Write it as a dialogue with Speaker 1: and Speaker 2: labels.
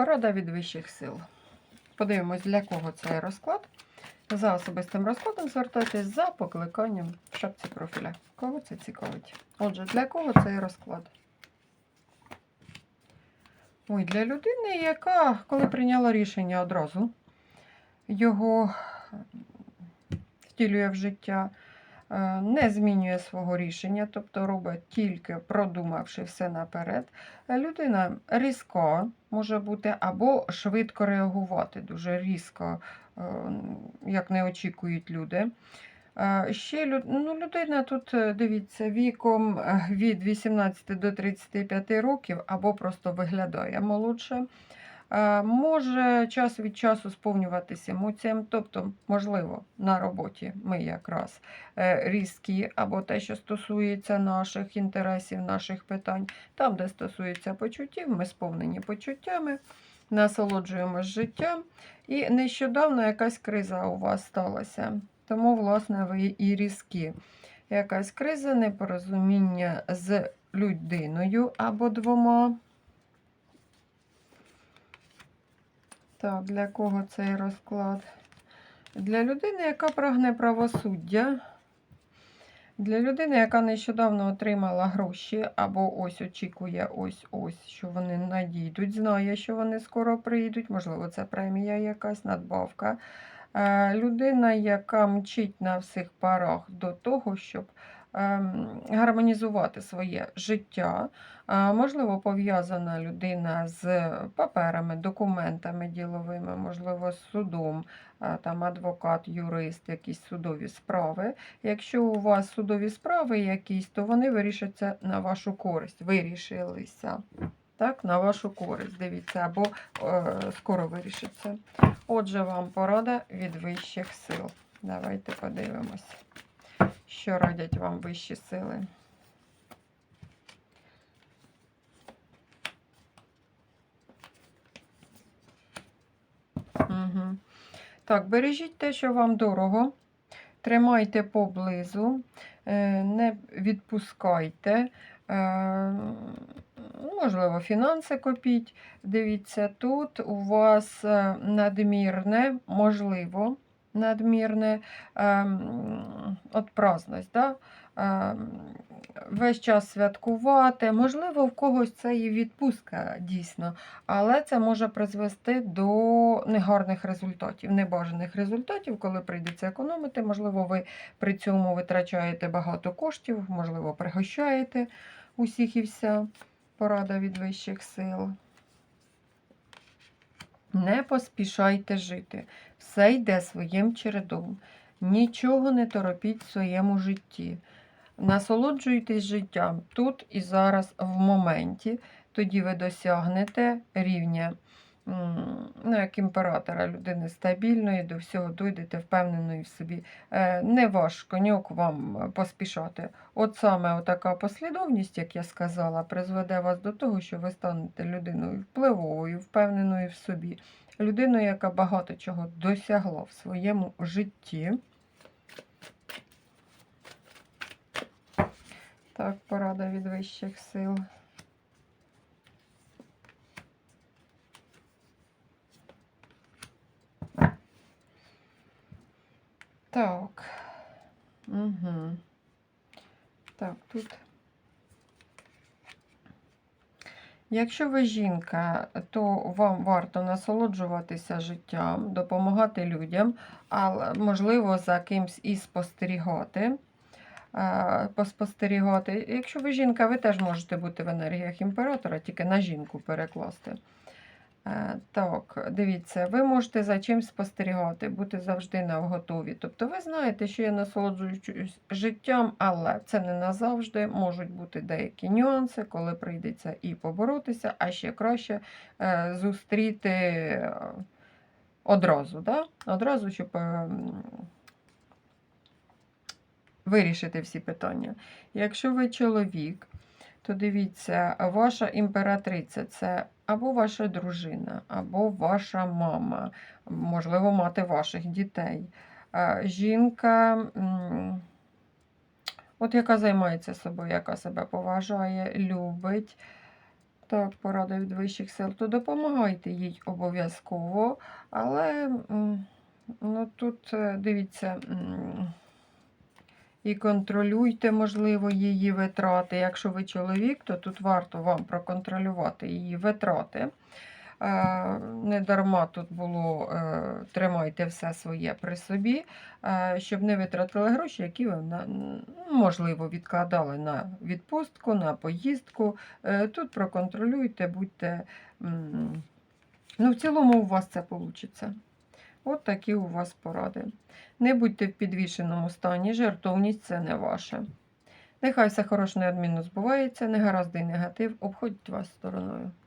Speaker 1: Порада від вищих сил. Подивимось, для кого цей розклад. За особистим розкладом звертайтесь за покликанням в шапці профіля. Кого це цікавить? Отже, для кого цей розклад? Ой, для людини, яка, коли прийняла рішення одразу, його втілює в життя, не змінює свого рішення, тобто робить тільки продумавши все наперед. Е, Людина різка може бути або швидко реагувати, дуже різко, е, як не очікують люди. Е, Ще ну, людина тут, е, дивіться, віком е, від 18 до 35 років або просто виглядає молодше. Е, Може час від часу сповнюватися емоціям, тобто, можливо, на роботі ми якраз е, різкі, або те, що стосується наших інтересів, наших питань. Там, де стосується почуттів, ми сповнені почуттями, насолоджуємось життям. І нещодавно якась криза у вас сталася. Тому, власне, ви і різкі. Якась криза, непорозуміння з людиною або двома. Так, для кого цей розклад? Для людини, яка прагне правосуддя. Для людини, яка нещодавно отримала гроші, або ось очікує ось ось, що вони надійдуть, знає, що вони скоро прийдуть, можливо, це премія якась надбавка. Е, Людина, яка мчить на всіх парах до того, щоб гармонізувати своє життя. Е, Можливо, пов'язана людина з паперами, документами діловими, можливо, з судом, е, там адвокат, юрист, якісь судові справи. Якщо у вас судові справи якісь, то вони вирішаться на вашу користь. Вирішилися. Так, на вашу користь, дивіться, або е, скоро вирішиться. Отже, вам порада від вищих сил. Давайте подивимось, що радять вам вищі сили. Угу. Так, бережіть те, що вам дорого. Тримайте поблизу, е, не відпускайте. Е, Можливо, фінанси копіть. Дивіться, тут у вас е, надмірне, можливо, надмірне ем, от праздність. Да? Ем, Весь час святкувати. Можливо, в когось це і відпустка дійсно, але це може призвести до негарних результатів, небажаних результатів, коли прийдеться економити. Можливо, ви при цьому витрачаєте багато коштів, можливо, пригощаєте усіх і вся. Порада від вищих сил. Не поспішайте жити. Все йде своїм чередом. Нічого не торопіть в своєму житті. Насолоджуйтесь життям тут і зараз в моменті. Тоді ви досягнете рівня ну, як імператора людини стабільної, до всього дойдете впевненої в собі. Е, Не ваш коньок вам поспішати. От саме така послідовність, як я сказала, призведе вас до того, що ви станете людиною впливовою, впевненою в собі, людиною, яка багато чого досягла в своєму житті. Так, порада від вищих сил. Так. Угу. Так, тут. Якщо ви жінка, то вам варто насолоджуватися життям, допомагати людям, але можливо за кимсь і спостерігати. Поспостерігати. Якщо ви жінка, ви теж можете бути в енергіях імператора, тільки на жінку перекласти. Е, Так, дивіться, ви можете за чимсь спостерігати, бути завжди на вготові. Тобто ви знаєте, що я насолоджуюсь життям, але це не назавжди. Можуть бути деякі нюанси, коли прийдеться і поборотися, а ще краще е, зустріти е, одразу. Да? Одразу, щоб е, вирішити всі питання. Якщо ви чоловік, то дивіться, ваша імператриця це або ваша дружина, або ваша мама, можливо, мати ваших дітей. Е, Жінка, от яка займається собою, яка себе поважає, любить. Так, порада від вищих сил, то допомагайте їй обов'язково. Але ну, тут е, дивіться. І контролюйте, можливо, її витрати. Якщо ви чоловік, то тут варто вам проконтролювати її витрати. Е, Не дарма тут було е, тримайте все своє при собі, е, щоб не витратили гроші, які ви можливо відкладали на відпустку, на поїздку. Тут проконтролюйте, будьте. Ну, в цілому у вас це вийде. От такі у вас поради. Не будьте в підвішеному стані, жертовність це не ваше. Нехай все хороше неодмінно збувається, негаразди і негатив обходять вас стороною.